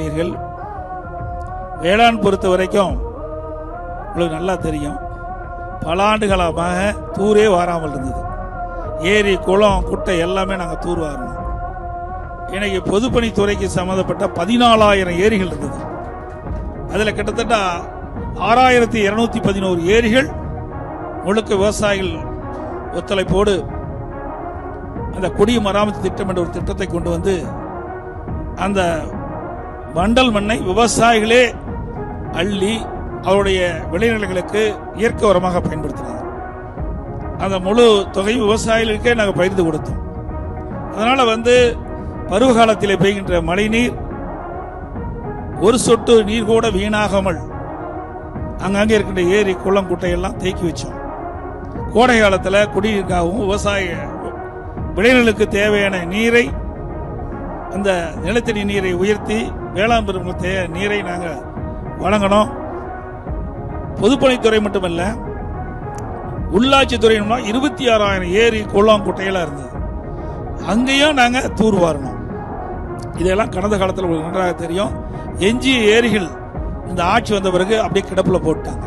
உள்ளீர்கள் வேளாண் பொறுத்த வரைக்கும் உங்களுக்கு நல்லா தெரியும். பல ஆண்டுகாலமாக தூரே வாராமல் இருந்தது. ஏரி குளம் குட்டை எல்லாமே நாங்கள் தூர் வாரணும். இன்னைக்கு பொதுப்பணித்துறைக்கு சம்மந்தப்பட்ட பதினாலாயிரம் ஏரிகள் இருந்தது. அதில் கிட்டத்தட்ட ஆறாயிரத்தி இருநூத்தி பதினோரு ஏரிகள் முழுக்க விவசாயிகள் ஒத்துழைப்போடு அந்த குடி மராமத்து திட்டம் என்ற ஒரு திட்டத்தை கொண்டு வந்து அந்த வண்டல் மண்ணை விவசாயிகளே அள்ளி அவருடைய விளைநிலங்களுக்கு இயற்கை உரமாக பயன்படுத்தினாங்க. அந்த முழு தொகை விவசாயிகளுக்கே நாங்கள் பகிர்ந்து கொடுத்தோம். அதனால வந்து பருவ காலத்திலே பெய்கின்ற மழைநீர் ஒரு சொட்டு நீர் கூட வீணாகாமல் அங்கங்கே இருக்கின்ற ஏரி குளம் குட்டையெல்லாம் தேக்கி வச்சோம். கோடை காலத்தில் குடிநீருக்காகவும் விவசாய விளைநிலங்களுக்கு தேவையான நீரை அந்த நிலத்தடி நீரை உயர்த்தி வேளாண் நீரை நாங்கள் வழங்கணும். பொதுப்பணித்துறை மட்டுமல்ல உள்ளாட்சித்துறை இருபத்தி ஆறாயிரம் ஏரி குளம் குட்டையெல்லாம் இருந்தது. அங்கேயும் நாங்கள் தூர் வாரணும். இதெல்லாம் கடந்த காலத்தில் உங்களுக்கு நன்றாக தெரியும். எஞ்சிய ஏரிகள் இந்த ஆட்சி வந்த பிறகு அப்படியே கிடப்பில் போட்டாங்க